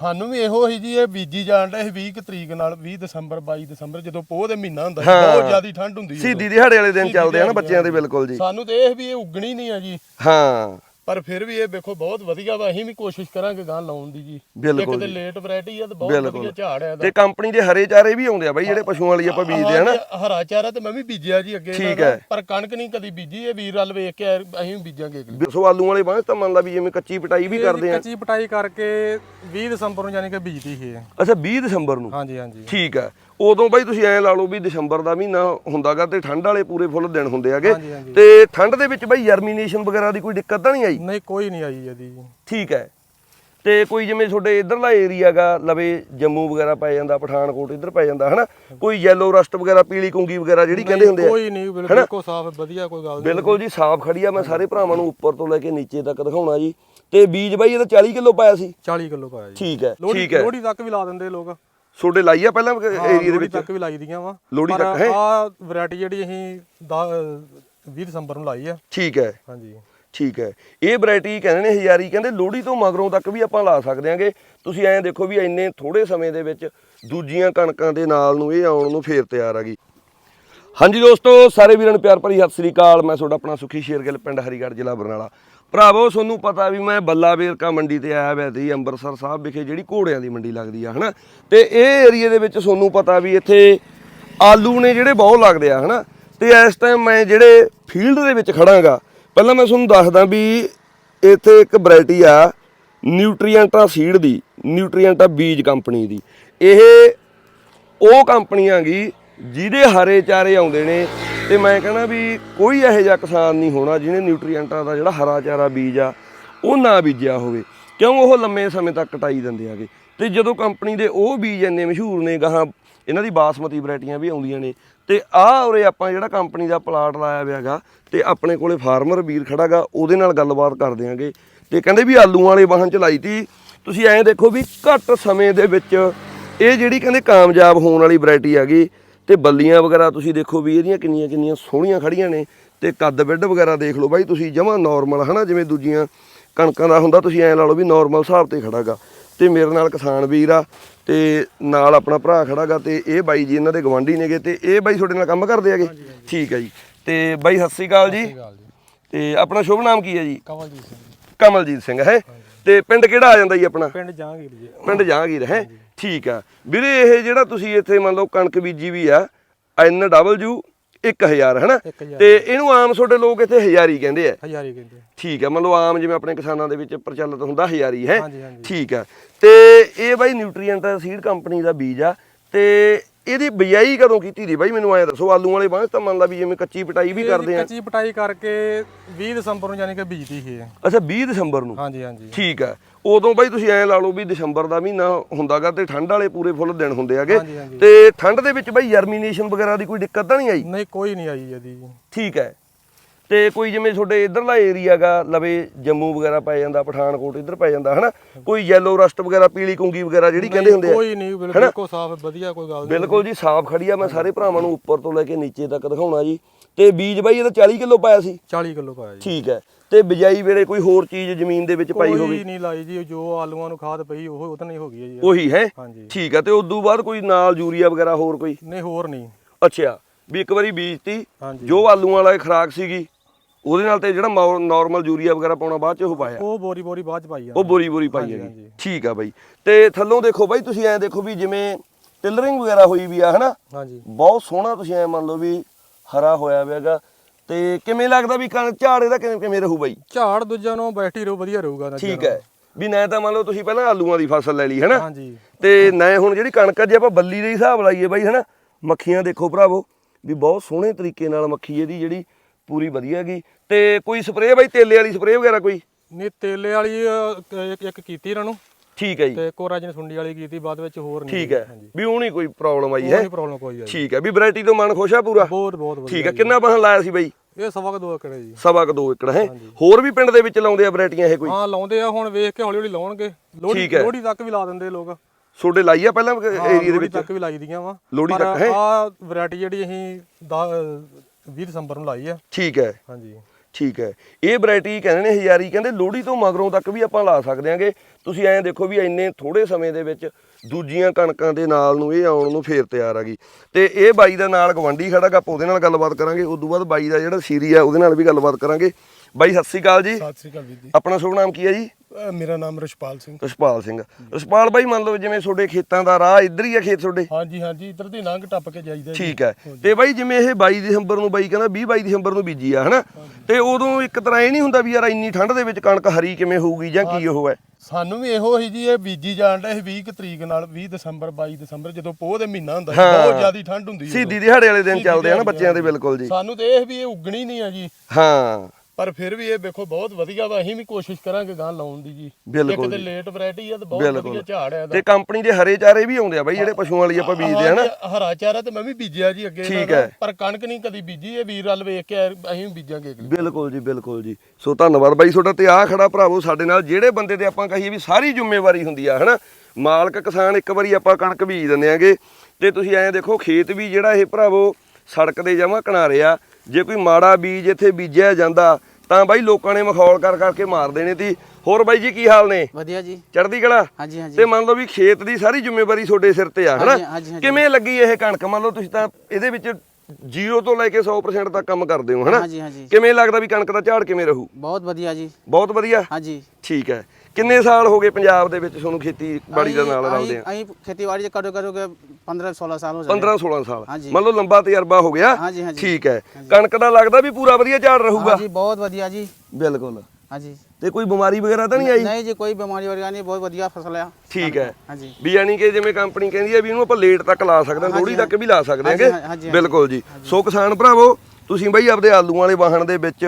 ਸਾਨੂੰ ਵੀ ਇਹੋ ਹੀ ਜੀ ਇਹ ਬੀਜੀ ਜਾਣ ਦਾ 20 ਕੁ ਤਰੀਕ ਨਾਲ 20 ਦਸੰਬਰ 22 ਦਸੰਬਰ ਜਦੋਂ ਪੋਹ ਦੇ ਮਹੀਨਾ ਹੁੰਦਾ ਸੀ, ਹਾਂ। ਬਹੁਤ ਜ਼ਿਆਦੀ ਠੰਡ ਹੁੰਦੀ ਸੀ ਸਿੱਧੀ ਦਿਹਾੜੇ ਵਾਲੇ ਦਿਨ ਸ਼ਹੀਦੀ ਚੱਲਦੇ ਆ ਨਾ ਦਿਹਾੜੇ ਬੱਚਿਆਂ ਦੇ ਬਿਲਕੁਲ ਜੀ। ਸਾਨੂੰ ਤੇ ਇਹ ਵੀ ਇਹ ਉਗਣੀ ਨਹੀਂ ਆ ਜੀ। ਹਾਂ। ਪਰ ਫਿਰ ਵੀ ਇਹ ਵੇਖੋ ਬਹੁਤ ਵਧੀਆ ਵਾ ਅਸੀਂ ਵੀ ਕੋਸ਼ਿਸ਼ ਕਰਾਂਗੇ ਗਾਂ ਲਾਉਣ ਦੀ ਜੀ। ਬਿਲਕੁਲ ਇੱਕ ਤੇ। ਲੇਟ ਵੈਰਾਈਟੀ ਆ ਤੇ ਬਹੁਤ। ਵਧੀਆ ਝਾੜ ਆ ਤੇ ਕੰਪਨੀ ਦੇ ਹਰੇ ਚਾਰੇ ਵੀ ਆਉਂਦੇ ਆ ਬਾਈ ਜਿਹੜੇ ਪਸ਼ੂਆਂ ਵਾਲੀ ਆਪਾਂ ਬੀਜਦੇ ਆ ਨਾ। ਹਰਾ ਚਾਰਾ ਤੇ ਮੈਂ ਵੀ ਬੀਜਿਆ ਜੀ ਅੱਗੇ ਠੀਕ ਹੈ। ਪਰ ਕਣਕ ਨਹੀਂ ਕਦੀ ਬੀਜੀ ਇਹ ਵੀਰ ਵੱਲ ਵੇਖ ਕੇ ਅਸੀਂ ਵੀ ਬੀਜਾਂਗੇ ਅਗਲੀ ਸੋ ਆਲੂ ਵਾਲੇ ਬਾਂਸ ਤਾਂ ਮੰਨ ਲਾ ਵੀ ਜਿਵੇਂ ਕੱਚੀ ਪਟਾਈ ਵੀ ਕਰਦੇ ਆ। ਕੱਚੀ ਪਟਾਈ ਕਰਕੇ 20 ਦਸੰਬਰ ਨੂੰ ਯਾਨੀ ਕਿ ਬੀਜਦੀ ਸੀ ਇਹ। ਅੱਛਾ 20 ਦਸੰਬਰ ਨੂੰ? ਹਾਂਜੀ ਹਾਂਜੀ। ਠੀਕ ਹੈ। ਉਦੋਂ ਬਾਈ ਤੁਸੀਂ ਐਂ ਲਾ ਲਓ ਵੀ ਦਸੰਬਰ ਦਾ ਮਹੀਨਾ ਹੁੰਦਾਗਾ ਤੇ ਠੰਡ ਵਾਲੇ ਪੂਰੇ ਫੁੱਲ ਦਿਨ ਹੁੰਦੇ ਆਗੇ। ਹਾਂਜੀ, ਹਾਂਜੀ। ਤੇ ਠੰਡ ਦੇ ਵਿੱਚ ਬਾਈ ਜਰਮੀਨੇਸ਼ਨ ਵਗੈਰਾ ਦੀ ਕੋਈ ਦਿੱਕਤ ਤਾਂ ਨਹੀਂ ਆਈ? ਨਹੀਂ ਕੋਈ ਨਹੀਂ ਆਈ ਇਹਦੀ। ਠੀਕ ਹੈ। ਤੇ ਕੋਈ ਜਿਵੇਂ ਤੁਹਾਡੇ ਇਧਰਲਾ ਏਰੀਆਗਾ ਲਵੇ ਜੰਮੂ ਵਗੈਰਾ ਪੈ ਜਾਂਦਾ ਪਠਾਨਕੋਟ ਇੱਧਰ ਪੈ ਜਾਂਦਾ ਹਨਾ? ਕੋਈ ਯੈਲੋ ਰਸਟ ਵਗੈਰਾ ਪੀਲੀ ਕੁੰਗੀ ਵਗੈਰਾ ਜਿਹੜੀ ਕਹਿੰਦੇ ਹੁੰਦੇ ਆ ਕੋਈ ਨਹੀਂ ਬਿਲਕੁਲ ਸਾਫ਼ ਵਧੀਆ ਕੋਈ ਗੱਲ ਨਹੀਂ। ਬਿਲਕੁਲ ਜੀ ਸਾਫ਼ ਖੜੀ ਆ ਮੈਂ ਸਾਰੇ ਭਰਾਵਾਂ ਨੂੰ ਉੱਪਰ ਤੋਂ ਲੈ ਕੇ ਨੀਚੇ ਤੱਕ ਦਿਖਾਉਣਾ ਜੀ। ਤੇ ਬੀਜ ਬਾਈ ਇਹਦਾ 40 ਕਿਲੋ ਪਾਇਆ ਸੀ? 40 ਕਿਲੋ ਪਾਇਆ ਜੀ। ਠੀਕ ਹੈ ਲੋਹੜੀ ਠੀਕ ਹੈ। ਲੋਹੜੀ ਤੱਕ ਵੀ ਲਾ ਦਿੰਦੇ ਲੋਕ। ਤੁਹਾਡੇ ਲਾਈ ਆ ਪਹਿਲਾਂ ਏਰੀਆ ਦੇ ਵਿੱਚ? ਤੱਕ ਵੀ ਲਾਈ ਦੀਆਂ ਵਾ। ਲੋਹੜੀ ਤੱਕ, ਹੈਂ? ਆ ਵੈਰਾਈਟੀ ਜਿਹੜੀ ਅਸੀਂ 20 ਦਸੰਬਰ ਨੂੰ ਲਾਈ ਆ। ਠੀਕ ਹੈ। ਹਾਂਜੀ। ਠੀਕ ਹੈ। ਇਹ ਵੈਰਾਈਟੀ ਕਹਿੰਦੇ ਨੇ ਹਜ਼ਾਰੀ ਕਹਿੰਦੇ ਲੋਹੜੀ ਤੋਂ ਮਗਰੋਂ ਤੱਕ ਵੀ ਆਪਾਂ ਲਾ ਸਕਦੇ ਆਂਗੇ ਤੁਸੀਂ ਐਂ ਦੇਖੋ ਵੀ ਇੰਨੇ ਥੋੜੇ ਸਮੇਂ ਦੇ ਵਿੱਚ ਦੂਜੀਆਂ ਕਣਕਾਂ ਦੇ ਨਾਲ ਨੂੰ ਇਹ ਆਉਣ ਨੂੰ ਫੇਰ ਤਿਆਰ ਆ ਗਈ। ਹਾਂਜੀ ਦੋਸਤੋ ਸਾਰੇ ਵੀਰਾਂ ਨੂੰ ਪਿਆਰ ਭਰੀ ਸਤਿ ਸ੍ਰੀ ਅਕਾਲ। ਮੈਂ ਤੁਹਾਡਾ ਆਪਣਾ ਸੁਖੀ ਸ਼ੇਰਗਿੱਲ ਪਿੰਡ ਹਰੀਗੜ੍ਹ ਜ਼ਿਲ੍ਹਾ ਬਰਨਾਲਾ। ਭਰਾਵੋ, ਤੁਹਾਨੂੰ ਪਤਾ ਵੀ ਮੈਂ ਬੱਲਾ ਵੇਰਕਾ ਮੰਡੀ ਤੇ ਆਇਆ ਹੋਇਆ ਸੀ ਅੰਮ੍ਰਿਤਸਰ ਸਾਹਿਬ ਵਿਖੇ, ਜਿਹੜੀ ਘੋੜਿਆਂ ਦੀ ਮੰਡੀ ਲੱਗਦੀ ਆ, ਹਨਾ? ਤੇ ਇਹ ਏਰੀਏ ਦੇ ਵਿੱਚ ਤੁਹਾਨੂੰ ਪਤਾ ਵੀ ਇੱਥੇ ਆਲੂ ਨੇ ਜਿਹੜੇ ਬਹੁਤ ਲੱਗਦੇ ਆ, ਹਨਾ? ਤੇ ਇਸ ਟਾਈਮ ਮੈਂ ਜਿਹੜੇ ਫੀਲਡ ਦੇ ਵਿੱਚ ਖੜਾਂਗਾ, ਪਹਿਲਾਂ ਮੈਂ ਤੁਹਾਨੂੰ ਦੱਸਦਾ ਵੀ ਇੱਥੇ ਇੱਕ ਵੈਰਾਈਟੀ ਆ ਨਿਊਟ੍ਰੀਐਂਟਾ ਸੀਡ ਦੀ ਨਿਊਟ੍ਰੀਐਂਟਾ ਬੀਜ ਕੰਪਨੀ ਦੀ। ਇਹ ਉਹ ਕੰਪਨੀਆਂ ਗੀ ਜਿਹਦੇ ਹਰੇ ਚਾਰੇ ਆਉਂਦੇ ਨੇ ਤੇ ਮੈਂ ਕਹਿੰਦਾ ਵੀ ਕੋਈ ਇਹੋ ਜਿਹਾ ਕਿਸਾਨ ਨਹੀਂ ਹੋਣਾ ਜਿਹਨੇ ਨਿਊਟ੍ਰੀਐਂਟਾਂ ਦਾ ਜਿਹੜਾ ਹਰਾ ਚਾਰਾ ਬੀਜ ਆ, ਉਹ ਨਾ ਬੀਜਿਆ ਹੋਵੇ। ਕਿਉਂ ਉਹ ਲੰਮੇ ਸਮੇਂ ਤੱਕ ਕਟਾਈ ਦਿੰਦੇ ਆਗੇ ਤੇ ਜਦੋਂ ਕੰਪਨੀ ਦੇ ਉਹ ਬੀਜ ਇੰਨੇ ਮਸ਼ਹੂਰ ਨੇ, ਗਾਹਾਂ ਇਹਨਾਂ ਦੀ ਬਾਸਮਤੀ ਵੈਰਾਈਟੀਆਂ ਵੀ ਆਉਂਦੀਆਂ ਨੇ, ਤੇ ਆਹ ਉਰੇ ਆਪਾਂ ਜਿਹੜਾ ਕੰਪਨੀ ਦਾ ਪਲਾਟ ਲਾਇਆ ਹੋਇਆਗਾ ਤੇ ਆਪਣੇ ਕੋਲੇ ਫਾਰਮਰ ਵੀਰ ਖੜਾਗਾ ਉਹਦੇ ਨਾਲ ਗੱਲਬਾਤ ਕਰਦੇ ਆਂਗੇ ਤੇ ਕਹਿੰਦੇ ਵੀ ਆਲੂਆਂ ਵਾਲੇ ਵਾਹਨ ਚਲਾਈ ਤੀ। ਤੁਸੀਂ ਐਂ ਦੇਖੋ ਵੀ ਘੱਟ ਸਮੇਂ ਦੇ ਵਿੱਚ ਇਹ ਜਿਹੜੀ ਕਹਿੰਦੇ ਕਾਮਯਾਬ ਹੋਣ ਵਾਲੀ ਵੈਰਾਈਟੀ ਹੈਗੀ ਤੇ ਬੱਲੀਆਂ ਵਗੈਰਾ ਤੁਸੀਂ ਦੇਖੋ ਵੀ ਇਹਦੀਆਂ ਕਿੰਨੀਆਂ ਕਿੰਨੀਆਂ ਸੋਹਣੀਆਂ ਖੜੀਆਂ ਨੇ ਤੇ ਕੱਦ ਵਿੱਡ ਵਗੈਰਾ ਦੇਖ ਲਓ ਬਾਈ ਤੁਸੀਂ ਜਮਾ ਨਾਰਮਲ ਹਨਾ ਜਿਵੇਂ ਦੂਜੀਆਂ ਕਣਕਾਂ ਦਾ ਹੁੰਦਾ ਤੁਸੀਂ ਐਂ ਲਾ ਲਓ ਵੀ ਨਾਰਮਲ ਹਿਸਾਬ ਤੇ ਖੜਾਗਾ। ਤੇ ਮੇਰੇ ਨਾਲ ਕਿਸਾਨ ਵੀਰ ਆ ਤੇ ਨਾਲ ਆਪਣਾ ਭਰਾ ਖੜਾਗਾ ਤੇ ਇਹ ਬਾਈ ਜੀ ਇਹਨਾਂ ਦੇ ਗਵਾਂਢੀ ਨੇਗੇ ਤੇ ਇਹ ਬਾਈ ਤੁਹਾਡੇ ਨਾਲ ਕੰਮ ਕਰਦੇ ਹੈਗੇ? ਠੀਕ ਹੈ ਜੀ। ਤੇ ਬਾਈ ਸਤਿ ਸ੍ਰੀ ਅਕਾਲ ਜੀ। ਤੇ ਆਪਣਾ ਸ਼ੁਭ ਨਾਮ ਕੀ ਹੈ ਜੀ? ਕਮਲਜੀਤ ਸਿੰਘ ਕਮਲਜੀਤ ਸਿੰਘ ਹੈ। ਤੇ ਪਿੰਡ ਕਿਹੜਾ ਆ ਜਾਂਦਾ ਜੀ ਆਪਣਾ? ਪਿੰਡ ਜਾਂਗੀਰ ਜੀ। ਪਿੰਡ ਜਹਾਂਗੀਰ ਹੈ। ਠੀਕ ਆ। ਵੀਰੇ ਇਹ ਜਿਹੜਾ ਤੁਸੀਂ ਇੱਥੇ ਮੰਨ ਲਓ ਕਣਕ ਬੀਜੀ ਵੀ ਆ NW 1000 ਹਨਾ। ਤੇ ਇਹਨੂੰ ਆਮ ਤੁਹਾਡੇ ਲੋਕ ਇੱਥੇ ਹਜ਼ਾਰੀ ਕਹਿੰਦੇ ਆ। ਹਜ਼ਾਰੀ ਕਹਿੰਦੇ ਠੀਕ ਆ ਮੰਨ ਲਓ ਆਮ ਜਿਵੇਂ ਆਪਣੇ ਕਿਸਾਨਾਂ ਦੇ ਵਿੱਚ ਪ੍ਰਚਲਿਤ ਹੁੰਦਾ ਹਜ਼ਾਰੀ ਹੈ। ਠੀਕ ਆ। ਤੇ ਇਹ ਬਾਈ ਨਿਊਟ੍ਰੀਐਂਟ ਸੀਡ ਕੰਪਨੀ ਦਾ ਬੀਜ ਆ ਤੇ ਇਹਦੀ ਬਿਜਾਈ ਕਦੋਂ ਕੀਤੀ ਦੀ ਬਾਈ? ਮੈਨੂੰ ਐਂ ਦੱਸੋ ਆਲੂ ਵਾਲੇ ਬਾਂਸ ਤਾਂ ਮੰਨ ਲਾ ਵੀ ਜਿਵੇਂ ਕੱਚੀ ਪਟਾਈ ਵੀ ਕਰਦੇ ਆ। ਕੱਚੀ ਪਟਾਈ ਕਰਕੇ 20 ਦਸੰਬਰ ਨੂੰ ਯਾਨੀ ਕਿ ਬੀਜਦੀ ਸੀ ਇਹ। ਅੱਛਾ 20 ਦਸੰਬਰ ਨੂੰ? ਹਾਂਜੀ ਹਾਂਜੀ। ਠੀਕ ਹੈ ਉਦੋਂ ਬਾਈ ਤੁਸੀਂ ਐਂ ਲਾ ਲਓ ਵੀ ਦਸੰਬਰ ਦਾ ਮਹੀਨਾ ਹੁੰਦਾਗਾ ਤੇ ਠੰਡ ਵਾਲੇ ਪੂਰੇ ਫੁੱਲ ਦਿਨ ਹੁੰਦੇ ਆਗੇ। ਤੇ ਠੰਡ ਦੇ ਵਿੱਚ ਬਾਈ ਜਰਮੀਨੇਸ਼ਨ ਵਗੈਰਾ ਦੀ ਕੋਈ ਦਿੱਕਤ ਤਾਂ ਨਹੀਂ ਆਈ? ਨਹੀਂ ਕੋਈ ਨਹੀਂ ਆਈ ਇਹਦੀ। ਠੀਕ ਹੈ ਤੇ ਕੋਈ ਜਿਵੇਂ ਤੁਹਾਡੇ ਇਧਰਲਾ ਏਰੀਆਗਾ ਲਵੇ ਜੰਮੂ ਵਗੈਰਾ ਪੈ ਜਾਂਦਾ ਪਠਾਨਕੋਟ ਇੱਧਰ ਪੈ ਜਾਂਦਾ ਹਨਾ? ਕੋਈ ਯੈਲੋ ਰਸਟ ਵਗੈਰਾ ਪੀਲੀ ਕੁੰਗੀ ਵਗੈਰਾ ਜਿਹੜੀ ਕਹਿੰਦੇ ਹੁੰਦੇ ਆ ਕੋਈ ਨਹੀਂ ਬਿਲਕੁਲ ਸਾਫ਼ ਵਧੀਆ ਕੋਈ ਗੱਲ ਨਹੀਂ। ਬਿਲਕੁਲ ਜੀ ਸਾਫ਼ ਖੜੀ ਆ ਮੈਂ ਸਾਰੇ ਭਰਾਵਾਂ ਨੂੰ ਉੱਪਰ ਤੋਂ ਲੈ ਕੇ ਨੀਚੇ ਤੱਕ ਦਿਖਾਉਣਾ ਜੀ। ਤੇ ਬੀਜ ਬਾਈ ਇਹਦਾ 40 ਕਿਲੋ ਪਾਇਆ ਸੀ? 40 ਕਿਲੋ ਪਾਇਆ ਜੀ। ਠੀਕ ਹੈ। ਤੇ ਬਿਜਾਈ ਵੇਲੇ ਕੋਈ ਹੋਰ ਚੀਜ਼ ਜ਼ਮੀਨ ਦੇ ਵਿੱਚ ਪਾਈ ਹੋਵੇ? ਕੋਈ ਨਹੀਂ ਲਾਈ ਜੀ ਜੋ ਆਲੂਆਂ ਨੂੰ ਖਾਦ ਪਈ ਉਹ ਉਹਤਾਂ ਨਹੀਂ ਹੋ ਗਈ ਹੈ ਜੀ। ਉਹੀ ਹੈ? ਠੀਕ ਹੈ ਤੇ ਉਦੋਂ ਬਾਅਦ ਕੋਈ ਨਾਲ ਯੂਰੀਆ ਵਗੈਰਾ ਹੋਰ ਕੋਈ? ਨਹੀਂ ਹੋਰ ਨਹੀਂ। ਅੱਛਾ ਵੀ ਇੱਕ ਵਾਰੀ ਬੀਜਤੀ। ਜੋ ਆਲੂਆਂ ਵਾਲਾ ਖਰਾਕ ਸੀਗੀ ਉਹਦੇ ਨਾਲ ਤੇ ਜਿਹੜਾ ਨਾਰਮਲ ਯੂਰੀਆ ਵਗੈਰਾ ਪਾਉਣਾ ਬਾਅਦ ਚ ਉਹ ਪਾਇਆ। ਉਹ ਬੋਰੀ ਬੋਰੀ ਬਾਅਦ ਚ ਪਾਈ ਆ ਉਹ ਬੋਰੀ ਬੋਰੀ ਪਾਈ ਹੈਗੀ। ਠੀਕ ਆ ਬਾਈ। ਤੇ ਥੱਲੋਂ ਦੇਖੋ ਬਾਈ ਤੁਸੀਂ ਐਂ ਦੇਖੋ ਵੀ ਜਿਵੇਂ ਟਿਲਰਿੰਗ ਵਗੈਰਾ ਹੋਈ ਵੀ ਆ ਹਨਾ? ਹਾਂਜੀ। ਬਹੁਤ ਸੋਹਣਾ ਤੁਸੀਂ ਐਂ ਮੰਨ ਲਓ ਵੀ ਹਰਾ ਹੋਇਆ ਹੋਇਆਗਾ ਤੇ ਕਿਵੇਂ ਲੱਗਦਾ ਵੀ ਝਾੜ ਇਹਦਾ ਕਿਵੇਂ ਕਿਵੇਂ ਰਹੂ ਬਾਈ? ਝਾੜ ਦੂਜਾ ਨੂੰ ਬੈਠੀ ਰਹੂ ਵਧੀਆ ਰਹੂਗਾ ਨਾ ਠੀਕ ਹੈ। ਵੀ ਨਾ ਤਾਂ ਮੰਨ ਲਓ ਤੁਸੀਂ ਪਹਿਲਾਂ ਆਲੂਆਂ ਦੀ ਫਸਲ ਲੈ ਲਈ ਹਨਾ? ਹਾਂਜੀ। ਤੇ ਨਾ ਹੁਣ ਜਿਹੜੀ ਕਣਕ ਜੇ ਆਪਾਂ ਬੱਲੀ ਦੇ ਹਿਸਾਬ ਲਾਈਏ ਬਾਈ ਹਨਾ? ਮੱਖੀਆਂ ਦੇਖੋ ਭਰਾਵੋ ਵੀ ਬਹੁਤ ਸੋਹਣੇ ਤਰੀਕੇ ਨਾਲ ਮੱਖੀ ਇਹਦੀ ਜਿਹੜੀ ਪੂਰੀ ਵਧੀਆ ਹੈਗੀ। ਤੇ ਕੋਈ ਸਪਰੇਅ ਬਾਈ ਤੇਲੇ ਵਾਲੀ ਸਪਰੇਅ ਵਗੈਰਾ ਕੋਈ? ਨਹੀਂ ਤੇਲੇ ਵਾਲੀ ਅਹ, ਇੱਕ ਇੱਕ ਕੀਤੀ ਇਹਨਾਂ ਨੂੰ। ਠੀਕ ਹੈ ਜੀ। ਤੇ ਕੋਰਾਜਨ ਸੁੰਡੀ ਵਾਲੀ ਕੀਤੀ ਬਾਅਦ ਵਿੱਚ ਹੋਰ ਨਹੀਂ। ਠੀਕ ਹੈ। ਵੀ ਉਹ ਨਹੀਂ ਕੋਈ ਪ੍ਰੋਬਲਮ ਆਈ ਹੈ। ਨਹੀਂ ਪ੍ਰੋਬਲਮ ਕੋਈ ਆਈ। ਠੀਕ ਹੈ। ਵੀ ਵੈਰਾਈਟੀ ਤੋਂ ਮਨ ਖੁਸ਼ ਆ ਪੂਰਾ? ਬਹੁਤ ਬਹੁਤ ਵਧੀਆ ਠੀਕ ਹੈ। ਕਿੰਨਾ ਬਹਨ ਲਾਇਆ ਸੀ ਬਾਈ? ਇਹ ਸਵਾ ਕੁ ਦੋ ਏਕੜ ਹੈ ਜੀ। ਸਵਾ ਕੁ 2 ਏਕੜ ਹੈ। ਹੋਰ ਵੀ ਪਿੰਡ ਦੇ ਵਿੱਚ ਲਾਉਂਦੇ ਆ ਵੈਰਾਈਟੀਆਂ ਇਹ ਕੋਈ? ਹਾਂ ਲਾਉਂਦੇ ਆ। ਹੁਣ ਵੇਖ ਕੇ ਹੌਲੀ ਹੌਲੀ ਲਾਉਣਗੇ। ਲੋਹੜੀ ਠੀਕ ਹੈ। ਲੋਹੜੀ ਤੱਕ ਵੀ ਲਾ ਦਿੰਦੇ ਲੋਕ। ਛੋਡੇ ਲਾਈ ਆ ਪਹਿਲਾਂ ਏਰੀਆ ਦੇ ਲੋਹੜੀ ਵਿੱਚ? ਤੱਕ ਵੀ ਲਾਈ ਦੀਆਂ ਵਾ। ਲੋਹੜੀ ਤੱਕ, ਹੈਂ? ਆ ਵੈਰਾਈਟੀ ਜਿਹੜੀ ਅਸੀਂ 20 ਦਸੰਬਰ ਨੂੰ ਲਾਈ ਆ। ਠੀਕ ਹੈ। ਹਾਂਜੀ। ਠੀਕ ਹੈ। ਇਹ ਵੈਰਾਈਟੀ ਕਹਿੰਦੇ ਨੇ ਹਜ਼ਾਰੀ ਕਹਿੰਦੇ ਲੋਹੜੀ ਤੋਂ ਮਗਰੋਂ ਤੱਕ ਵੀ ਆਪਾਂ ਲਾ ਸਕਦੇ ਆਂਗੇ ਤੁਸੀਂ ਐਂ ਦੇਖੋ ਵੀ ਇੰਨੇ ਥੋੜੇ ਸਮੇਂ ਦੇ ਵਿੱਚ ਦੂਜੀਆਂ ਕਣਕਾਂ ਦੇ ਨਾਲ ਨੂੰ ਇਹ ਆਉਣ ਨੂੰ ਫੇਰ ਤਿਆਰ ਆ ਗਈ। ਤੇ ਇਹ ਬਾਈ ਦਾ ਨਾਲ ਗਵੰਡੀ ਖੜਾ ਗਾ ਉਹਦੇ ਨਾਲ ਗੱਲਬਾਤ ਕਰਾਂਗੇ। ਉਸ ਤੋਂ ਬਾਅਦ ਬਾਈ ਦਾ ਜਿਹੜਾ ਸੀਰੀ ਆ ਉਹਦੇ ਨਾਲ ਵੀ ਗੱਲਬਾਤ ਕਰਾਂਗੇ। ਬਾਈ ਸਤਿ ਸ੍ਰੀ ਅਕਾਲ ਜੀ। ਸਤਿ ਸ੍ਰੀ ਅਕਾਲ ਜੀ। ਆਪਣਾ ਸ਼ੁਭ ਨਾਮ ਕੀ ਹੈ ਜੀ? ਮੇਰਾ ਨਾਮ ਰਸ਼ਪਾਲ ਸਿੰਘ। ਰਸ਼ਪਾਲ ਸਿੰਘ। ਰਸ਼ਪਾਲ ਬਾਈ ਮੰਨ ਲਓ ਜਿਵੇਂ ਤੁਹਾਡੇ ਖੇਤਾਂ ਦਾ ਰਾਹ ਇੱਧਰ ਹੀ ਆ ਖੇਤ ਤੁਹਾਡੇ? ਹਾਂਜੀ ਹਾਂਜੀ ਇੱਧਰ ਦੀ ਲੰਘ ਟੱਪ ਕੇ ਜਾਈਦਾ ਜੀ। ਠੀਕ ਹੈ। ਤੇ ਬਾਈ ਜਿਵੇਂ ਇਹ 22 ਦਸੰਬਰ ਨੂੰ ਬਾਈ ਕਹਿੰਦਾ 20 22 ਦਸੰਬਰ ਨੂੰ ਬੀਜੀ ਆ ਹਨਾ? ਤੇ ਉਦੋਂ ਇੱਕ ਤਰ੍ਹਾਂ ਇਹ ਨਹੀਂ ਹੁੰਦਾ ਵੀ ਯਾਰ ਇੰਨੀ ਠੰਡ ਦੇ ਵਿੱਚ ਕਣਕ ਹਰੀ ਕਿਵੇਂ ਹੋਊਗੀ ਜਾਂ ਕੀ ਉਹ ਹੈ? ਸਾਨੂੰ ਵੀ ਇਹੋ ਹੀ ਜੀ ਇਹ ਬੀਜੀ ਜਾਣ ਦਾ 20 ਕੁ ਤਰੀਕ ਨਾਲ 20 ਦਸੰਬਰ 22 ਦਸੰਬਰ ਜਦੋਂ ਪੋਹ ਦੇ ਮਹੀਨਾ ਹੁੰਦਾ ਹਾਂ। ਬਹੁਤ ਜ਼ਿਆਦੀ ਠੰਡ ਹੁੰਦੀ ਸੀ ਸਿੱਧੀ ਦਿਹਾੜੇ ਵਾਲੇ ਦਿਨ ਸ਼ਹੀਦੀ ਚੱਲਦੇ ਆ ਨਾ ਦਿਹਾੜੇ ਬੱਚਿਆਂ ਦੇ ਬਿਲਕੁਲ ਜੀ। ਸਾਨੂੰ ਤੇ ਇਹ ਵੀ ਇਹ ਉਗਣੀ ਨਹੀਂ ਆ ਜੀ। ਹਾਂ। ਪਰ ਫਿਰ ਵੀ ਇਹ ਵੇਖੋ ਬਹੁਤ ਵਧੀਆ ਵਾ। ਅਸੀਂ ਵੀ ਕੋਸ਼ਿਸ਼ ਕਰਾਂਗੇ ਗਾਂ ਲਾਉਣ ਦੀ ਜੀ। ਬਿਲਕੁਲ ਇੱਕ ਤੇ। ਲੇਟ ਵੈਰਾਈਟੀ ਆ ਤੇ ਬਹੁਤ। ਵਧੀਆ ਝਾੜ ਆ ਤੇ ਕੰਪਨੀ ਦੇ ਹਰੇ ਚਾਰੇ ਵੀ ਆਉਂਦੇ ਆ ਬਾਈ ਜਿਹੜੇ ਪਸ਼ੂਆਂ ਵਾਲੀ ਆਪਾਂ ਬੀਜਦੇ ਆ ਨਾ। ਹਰਾ ਚਾਰਾ ਤੇ ਮੈਂ ਵੀ ਬੀਜਿਆ ਜੀ ਅੱਗੇ ਠੀਕ ਹੈ। ਪਰ ਕਣਕ ਨਹੀਂ ਕਦੀ ਬੀਜੀ ਇਹ ਵੀਰ ਵੱਲ ਵੇਖ ਕੇ ਅਸੀਂ ਵੀ ਬੀਜਾਂਗੇ ਅਗਲੀ ਬਿਲਕੁਲ ਜੀ ਬਿਲਕੁਲ ਜੀ। ਸੋ ਧੰਨਵਾਦ ਬਾਈ ਤੁਹਾਡਾ ਤੇ ਆ ਖੜਾ ਭਰਾਵੋ ਸਾਡੇ ਨਾਲ ਜਿਹੜੇ ਬੰਦੇ ਤੇ ਆਪਾਂ ਕਹੀਏ ਵੀ ਸਾਰੀ ਜ਼ਿੰਮੇਵਾਰੀ ਹੁੰਦੀ ਆ ਹਨਾ? ਮਾਲਕ ਕਿਸਾਨ ਇੱਕ ਵਾਰੀ ਆਪਾਂ ਕਣਕ ਬੀਜ ਦਿੰਦੇ ਆਂਗੇ। ਤੇ ਤੁਸੀਂ ਐਂ ਦੇਖੋ ਖੇਤ ਵੀ ਜਿਹੜਾ ਇਹ ਭਰਾਵੋ ਸੜਕ ਦੇ ਜਮਾ ਕਿਨਾਰੇ ਆ। ਜੇ ਕੋਈ ਮਾੜਾ ਬੀਜ ਇੱਥੇ ਬੀਜਿਆ ਜਾਂਦਾ ਤਾਂ ਬਾਈ ਲੋਕਾਂ ਨੇ ਮਖੌਲ ਕਰ ਕਰਕੇ ਮਾਰ ਦੇਣੇ ਤੀ। ਹੋਰ ਬਾਈ ਜੀ ਕੀ ਹਾਲ ਨੇ? ਵਧੀਆ ਜੀ। ਚੜ੍ਹਦੀ ਕਲਾ? ਹਾਂਜੀ ਹਾਂਜੀ। ਤੇ ਮੰਨ ਲਓ ਵੀ ਖੇਤ ਦੀ ਸਾਰੀ ਜ਼ਿੰਮੇਵਾਰੀ ਤੁਹਾਡੇ ਸਿਰ ਤੇ ਆ ਹਨਾ। ਕਿਵੇਂ ਲੱਗੀ ਇਹ ਕਣਕ? ਮੰਨ ਲਓ ਤੁਸੀਂ ਤਾਂ ਇਹਦੇ ਵਿੱਚ ਜ਼ੀਰੋ ਤੋਂ ਲੈ ਕੇ 100% ਤੱਕ ਕੰਮ ਕਰਦੇ ਹੋ ਹਨਾ? ਕਿਵੇਂ ਲੱਗਦਾ ਵੀ ਕਣਕ ਦਾ ਝਾੜ ਕਿਵੇਂ ਰਹੂ? ਬਹੁਤ ਵਧੀਆ ਜੀ। ਬਹੁਤ ਵਧੀਆ? ਹਾਂਜੀ। ਠੀਕ ਹੈ। ਕਿੰਨੇ ਸਾਲ ਹੋ ਗਏ ਪੰਜਾਬ ਦੇ ਵਿੱਚ ਤੁਹਾਨੂੰ ਖੇਤੀਬਾੜੀ ਦਾ ਨਾਲ ਰਲਦੇ ਆ? ਅਸੀਂ ਖੇਤੀਬਾੜੀ ਚ ਕਰੋ ਕਰੋ 15 16 ਸਾਲ ਹੋ ਜਾਣੇ 15 16 ਸਾਲ ਲਓ ਲੰਬਾ ਤਜਰਬਾ ਹੋ ਗਿਆ। ਠੀਕ ਹੈ। ਕਣਕ ਦਾ ਲੱਗਦਾ ਵੀ ਪੂਰਾ ਵਧੀਆ ਝਾੜ ਰਹੂਗਾ? ਹਾਂਜੀ ਬਹੁਤ ਵਧੀਆ ਜੀ। ਬਿਲਕੁਲ। ਹਾਂਜੀ। ਤੇ ਕੋਈ ਬਿਮਾਰੀ ਵਗੈਰਾ ਤਾਂ ਨਹੀਂ ਆਈ? ਨਹੀਂ ਜੀ ਕੋਈ ਬਿਮਾਰੀ ਵਗੈਰਾ ਨਹੀਂ ਬਹੁਤ ਵਧੀਆ ਫਸਲ ਆ। ਠੀਕ ਹੈ। ਹਾਂਜੀ। ਵੀ ਯਾਨੀ ਕਿ ਜਿਵੇਂ ਕੰਪਨੀ ਕਹਿੰਦੀ ਹੈ ਵੀ ਇਹਨੂੰ ਆਪਾਂ ਲੇਟ ਤੱਕ ਲਾ ਸਕਦੇ ਹਾਂ ਥੋੜੀ ਤੱਕ ਵੀ ਲਾ ਸਕਦੇ ਹਾਂਗੇ। ਬਿਲਕੁਲ ਜੀ। ਸੋ ਕਿਸਾਨ ਭਰਾਵੋ ਤੁਸੀਂ ਬਈ ਆਪਦੇ ਆਲੂਆਂ ਵਾਲੇ ਵਾਹਣ ਦੇ ਵਿੱਚ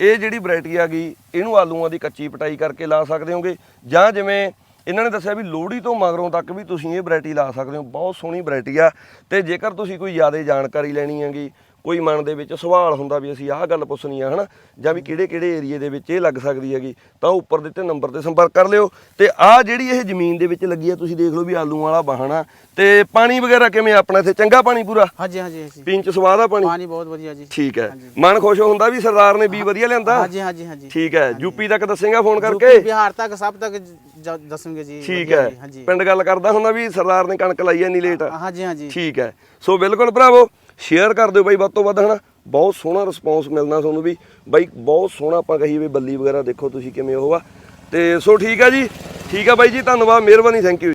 ਇਹ ਜਿਹੜੀ ਵੈਰਾਈਟੀ ਆ ਗਈ, ਇਹਨੂੰ ਆਲੂਆਂ ਦੀ ਕੱਚੀ ਪਟਾਈ ਕਰਕੇ ਲਾ ਸਕਦੇ ਹੋਗੇ। ਜਾਂ ਜਿਵੇਂ ਇਹਨਾਂ ਨੇ ਦੱਸਿਆ ਵੀ ਲੋਹੜੀ ਤੋਂ ਮਗਰੋਂ ਤੱਕ ਵੀ ਤੁਸੀਂ ਇਹ ਵੈਰਾਈਟੀ ਲਾ ਸਕਦੇ ਹੋ। ਬਹੁਤ ਸੋਹਣੀ ਵੈਰਾਈਟੀ ਆ। ਤੇ ਜੇਕਰ ਤੁਸੀਂ ਕੋਈ ਜ਼ਿਆਦਾ ਜਾਣਕਾਰੀ ਲੈਣੀ ਹੈਗੀ ਕੋਈ ਮਨ ਦੇ ਵਿੱਚ ਸਵਾਲ ਹੁੰਦਾ ਵੀ ਅਸੀਂ ਆਹ ਗੱਲ ਪੁੱਛਣੀ ਆ ਹਨਾ? ਜਾਂ ਵੀ ਕਿਹੜੇ ਕਿਹੜੇ ਏਰੀਏ ਦੇ ਵਿੱਚ ਇਹ ਲੱਗ ਸਕਦੀ ਹੈਗੀ ਤਾਂ ਉੱਪਰ ਦਿੱਤੇ ਨੰਬਰ ਤੇ ਸੰਪਰਕ ਕਰ ਲਿਓ। ਤੇ ਆਹ ਜਿਹੜੀ ਇਹ ਜ਼ਮੀਨ ਦੇ ਵਿੱਚ ਲੱਗੀ ਆ ਤੁਸੀਂ ਦੇਖ ਲਓ ਵੀ ਆਲੂਆਂ ਵਾਲਾ ਬਾਹਣਾ ਤੇ ਪਾਣੀ ਵਗੈਰਾ ਕਿਵੇਂ ਆਪਣਾ ਇੱਥੇ? ਚੰਗਾ ਪਾਣੀ ਪੂਰਾ? ਹਾਂਜੀ ਹਾਂਜੀ ਪੀਣ ਚ ਸਵਾਦ ਆ ਪਾਣੀ? ਪਾਣੀ ਬਹੁਤ ਵਧੀਆ ਜੀ। ਠੀਕ ਹੈ। ਮਨ ਖੁਸ਼ ਹੁੰਦਾ ਵੀ ਸਰਦਾਰ ਨੇ ਵੀ ਵਧੀਆ ਲਿਆਂਦਾ? ਹਾਂਜੀ ਹਾਂਜੀ ਹਾਂਜੀ। ਠੀਕ ਹੈ। ਯੂਪੀ ਤੱਕ ਦੱਸੇਗਾ ਫੋਨ ਕਰਕੇ? ਬਿਹਾਰ ਤੱਕ ਸਭ ਤੱਕ ਦੱਸਣਗੇ ਜੀ। ਠੀਕ ਹੈ। ਪਿੰਡ ਗੱਲ ਕਰਦਾ ਹੁੰਦਾ ਵੀ ਸਰਦਾਰ ਨੇ ਕਣਕ ਲਾਈ ਐ ਨਹੀਂ ਲੇਟ ਹਾਂਜੀ ਹਾਂਜੀ। ਠੀਕ ਹੈ। ਸੋ ਬਿਲਕੁਲ ਭਰਾਵੋ ਸ਼ੇਅਰ ਕਰ ਦਿਓ ਬਾਈ ਵੱਧ ਤੋਂ ਵੱਧ, ਹਨਾ? ਬਹੁਤ ਸੋਹਣਾ ਰਿਸਪੌਂਸ ਮਿਲਣਾ ਤੁਹਾਨੂੰ ਵੀ। ਬਾਈ, ਬਹੁਤ ਸੋਹਣਾ ਆਪਾਂ ਕਹੀਏ ਵੀ ਬੱਲੀ ਵਗੈਰਾ ਦੇਖੋ ਤੁਸੀਂ ਕਿਵੇਂ ਉਹ ਆ। ਤੇ ਸੋ ਠੀਕ ਆ ਜੀ। ਠੀਕ ਆ ਬਾਈ ਜੀ, ਧੰਨਵਾਦ, ਮਿਹਰਬਾਨੀ ਥੈਂਕ ਯੂ